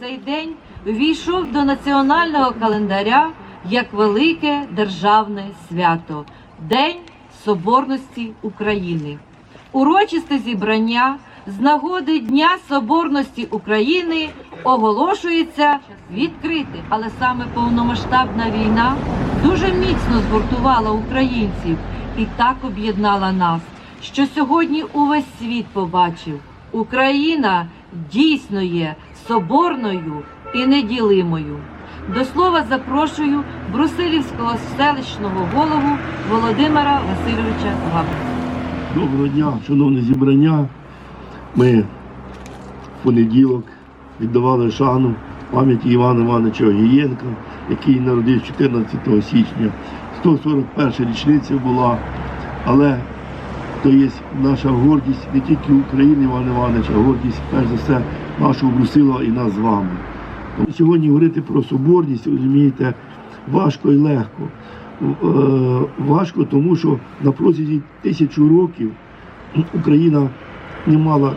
Цей день увійшов до національного календаря як велике державне свято День Соборності України. Урочисте зібрання з нагоди Дня Соборності України оголошується відкрите, але саме повномасштабна війна дуже міцно згуртувала українців і так об'єднала нас, що сьогодні увесь світ побачив, Україна дійсно є соборною і неділимою. До слова запрошую Брусилівського селищного голову Володимира Васильовича Габрика. Доброго дня, шановне зібрання. Ми в понеділок віддавали шану пам'яті Івана Івановича Огієнка, який народив 14 січня. 141 річниця була, але то є наша гордість не тільки України Івана Івановича, а гордість, перш за все, нашого Брусила і нас з вами. Тому Сьогодні говорити про соборність, розумієте, важко і легко. Е, Важко, тому що на протязі тисячу років Україна не мала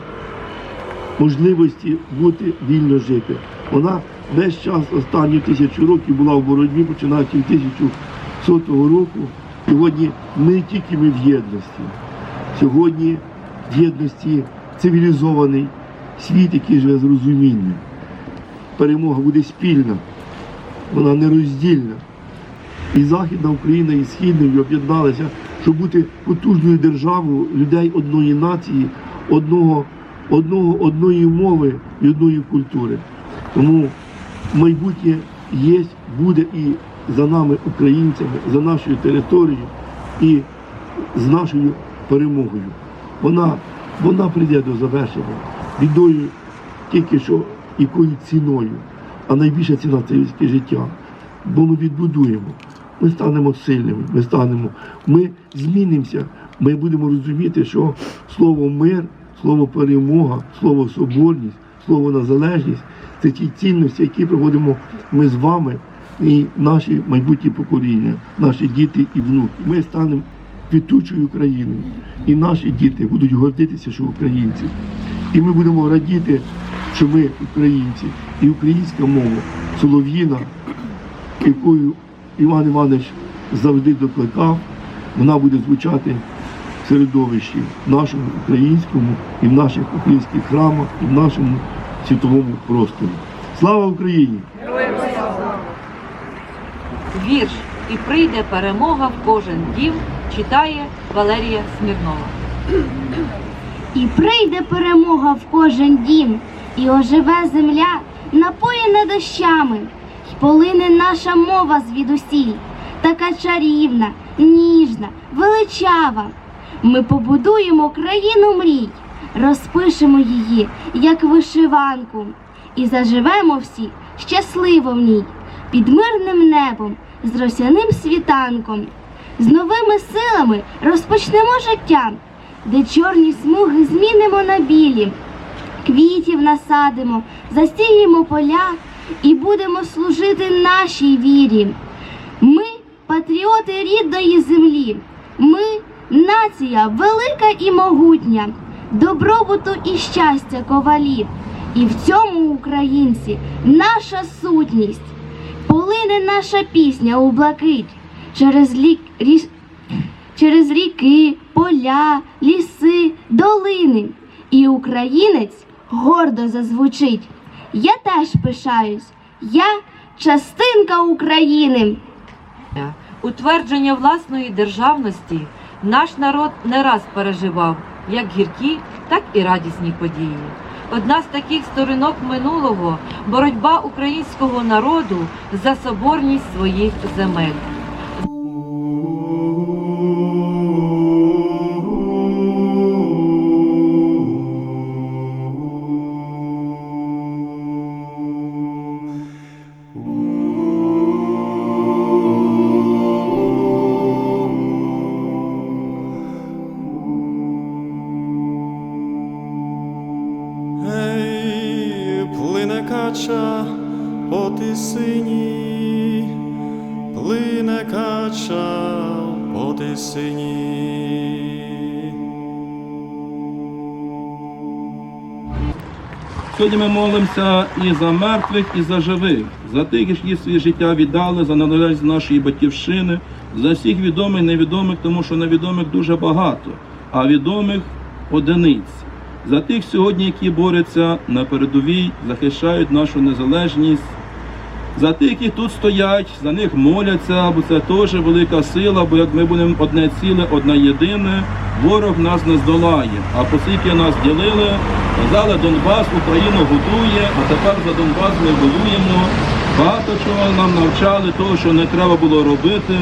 можливості бути вільно жити. Вона весь час останні тисячу років була в боротьбі, починаючи з 1100 року. Сьогодні не тільки ми в єдності. Сьогодні в єдності цивілізований світ, який живе з розумінням. Перемога буде спільна, вона нероздільна. І Західна Україна, і Східна об'єдналися, щоб бути потужною державою людей одної нації, одного, одного, одної мови і одної культури. Тому майбутнє є, буде і за нами, українцями, за нашою територією і з нашою перемогою. Вона, вона прийде до завершення. Бідою тільки що якою ціною, а найбільша ціна це людське життя. Бо ми відбудуємо, ми станемо сильними, ми станемо, ми змінимося, ми будемо розуміти, що слово мир, слово перемога, слово соборність, слово незалежність це ті цінності, які проводимо ми з вами і наші майбутні покоління, наші діти і внуки. Ми станемо квітучою країною, і наші діти будуть гордитися, що українці. І ми будемо радіти, що ми українці, і українська мова, солов'їна, якою Іван Іванович завжди докликав, вона буде звучати в середовищі нашому українському і в наших українських храмах, і в нашому світовому просторі. Слава Україні! Вірш і прийде перемога в кожен дім читає Валерія Смірнова. І прийде перемога в кожен дім, і оживе земля, напоєна дощами, й полине наша мова звідусіль, така чарівна, ніжна, величава. Ми побудуємо країну мрій, розпишемо її, як вишиванку, і заживемо всі щасливо в ній, під мирним небом, з росяним світанком. З новими силами розпочнемо життя, де чорні смуги змінимо на білі, квітів насадимо, засіємо поля і будемо служити нашій вірі. Ми патріоти рідної землі, ми нація велика і могутня, добробуту і щастя ковалі. І в цьому українці наша сутність, полине наша пісня у блакить через лік ріс через ріки, поля, ліси, долини. І українець гордо зазвучить. Я теж пишаюсь, я частинка України. Утвердження власної державності наш народ не раз переживав як гіркі, так і радісні події. Одна з таких сторінок минулого боротьба українського народу за соборність своїх земель. Кача по тисині, плине кача по тисині. Сьогодні ми молимося і за мертвих, і за живих, за тих, які своє життя віддали, за належність нашої батьківщини, за всіх відомих, невідомих, тому що невідомих дуже багато, а відомих одиниць. За тих сьогодні, які борються на передовій, захищають нашу незалежність, за тих, які тут стоять, за них моляться, бо це теж велика сила, бо як ми будемо одне ціле, одне єдине, ворог нас не здолає. А оскільки нас ділили, казали, Донбас Україну готує, а тепер за Донбас ми воюємо. Багато чого нам навчали, того, що не треба було робити.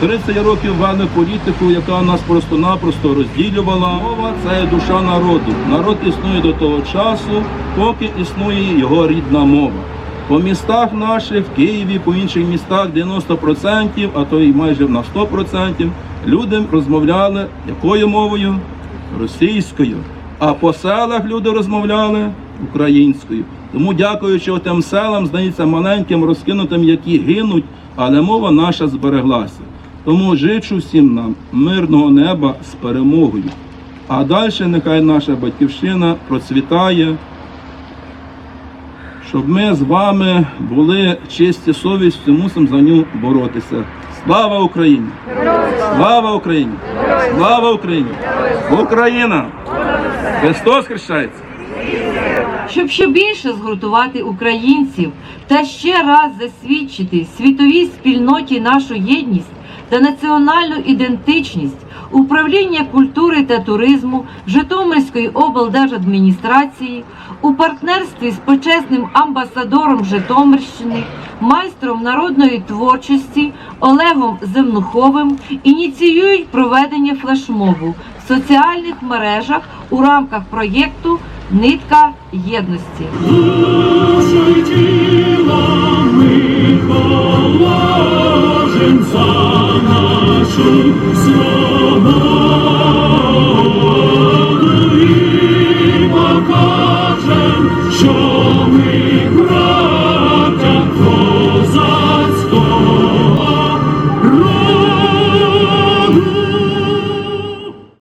30 років вели політику, яка нас просто-напросто розділювала. Мова це душа народу. Народ існує до того часу, поки існує його рідна мова. По містах наших, в Києві, по інших містах 90%, а то і майже на 100% люди розмовляли якою мовою? Російською. А по селах люди розмовляли українською. Тому, дякуючи тим селам, здається, маленьким, розкинутим, які гинуть, але мова наша збереглася. Тому жичу всім нам мирного неба з перемогою. А далі нехай наша батьківщина процвітає, щоб ми з вами були чисті совістю, мусимо за нього боротися. Слава Україні! Слава Україні! Слава Україні! Україна! Христос хрещається! Щоб ще більше згуртувати українців та ще раз засвідчити світовій спільноті нашу єдність та національну ідентичність, управління культури та туризму Житомирської облдержадміністрації у партнерстві з почесним амбасадором Житомирщини, майстром народної творчості Олегом Земнуховим ініціюють проведення флешмобу соціальних мережах у рамках проєкту Нитка єдності. за нашим покой.